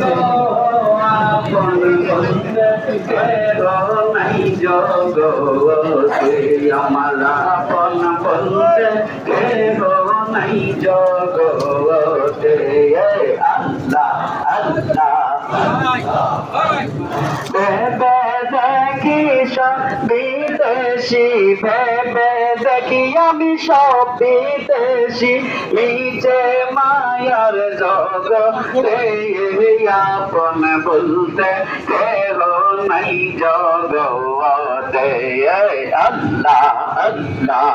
Oh! আপন বলতে কেহ নাই জগতে আল্লাহ আল্লাহ বিদেশি ভেবে দেখি আমি সব বিদেশি নিচে মায়ার জগতে আপন বলতে নাই জগতে আল্লাহ আল্লাহ।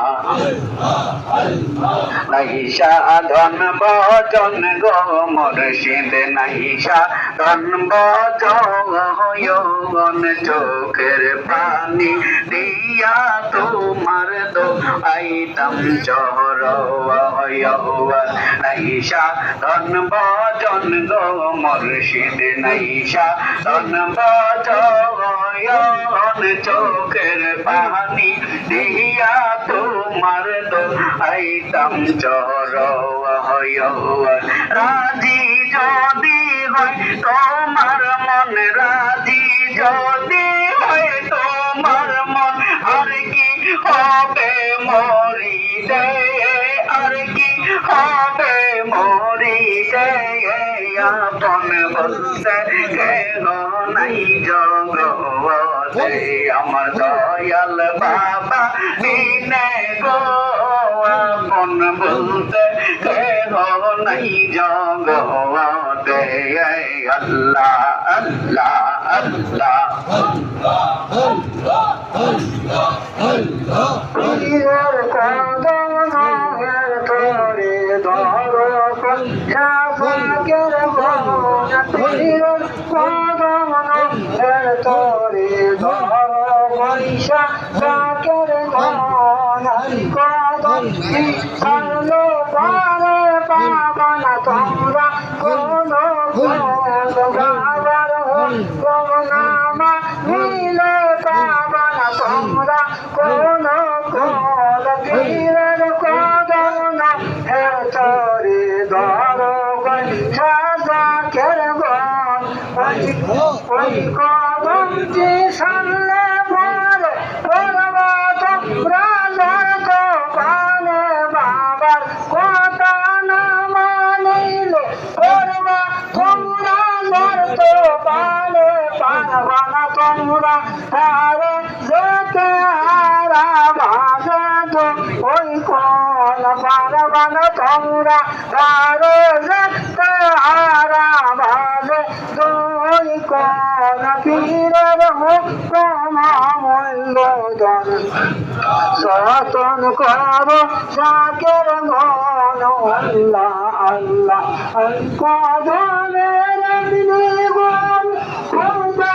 নাই সাধন বচন গো, মুর্শিদ নাই সাধন বচন চোখের পানি দিয়া তোমার দো আইতম চহর নাই সাধন বচন গো, মুর্শিদ নাই সাধন বচন চোখের পানি দিয়া তোমার দো আইতম চহর রাজি যদি হয় তোমার মন, রাজি যদি হয় তোমার মন, আর কি হবে মরি আপন বলতে কেন নাই জগতে আমার দয়াল বাবা দিনে গো আপন বলতে নাই জগতে আল্লাহ আল্লাহ আল্লাহ পীরের কদমের তরে ধর শাসকের পয়সা মন কদম সারলে পারে পাবনা তোমরা কোন বাবার নামা মিলে পাবনা তোমরা কোন বীরের কদম হে তরে ধর শাসকের গণ। ওই কদম যে সামনে তোমরা আরে যেতে মূল্যদন সতন কর শাকের মন আল্লাহ আল্লাহ অগ্নি গুণ খোদা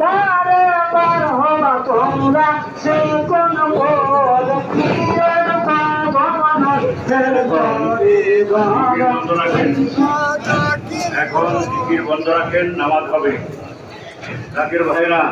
তারে বার হওয়া তোমরা, সে কোন কোন পীরের এখন জিকির বন্ধ রাখেন, নামাজ হবে। ভাইরা